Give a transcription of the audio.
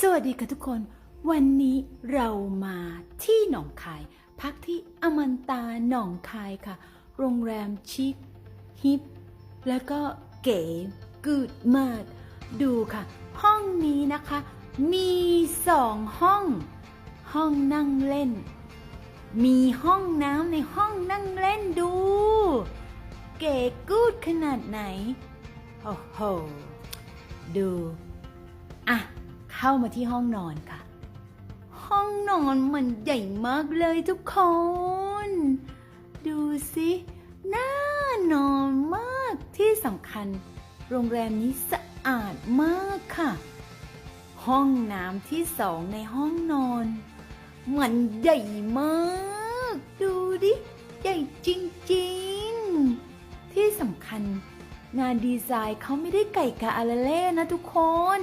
สวัสดีค่ะทุกคน วันนี้เรามาที่หนองคาย พักที่อมันตาหนองคายค่ะ โรงแรมชิคฮิปแล้วก็เก๋กูดมากดูค่ะ ห้องนี้นะคะ มีสองห้อง ห้องนั่งเล่น มีห้องน้ำในห้องนั่งเล่นดู เก๋กูดขนาดไหน โอ้โห ดู เข้ามาที่ห้องนอนค่ะ ห้องนอนมันใหญ่มากเลยทุกคน ดูสิน่านอนมากที่สำคัญ โรงแรมนี้สะอาดมากค่ะ ห้องน้ำที่สองในห้องนอน มันใหญ่มาก ดูดิ ใหญ่จริงๆ ที่สำคัญงานดีไซน์เขาไม่ได้ไก่กะอาละเล่นะทุกคน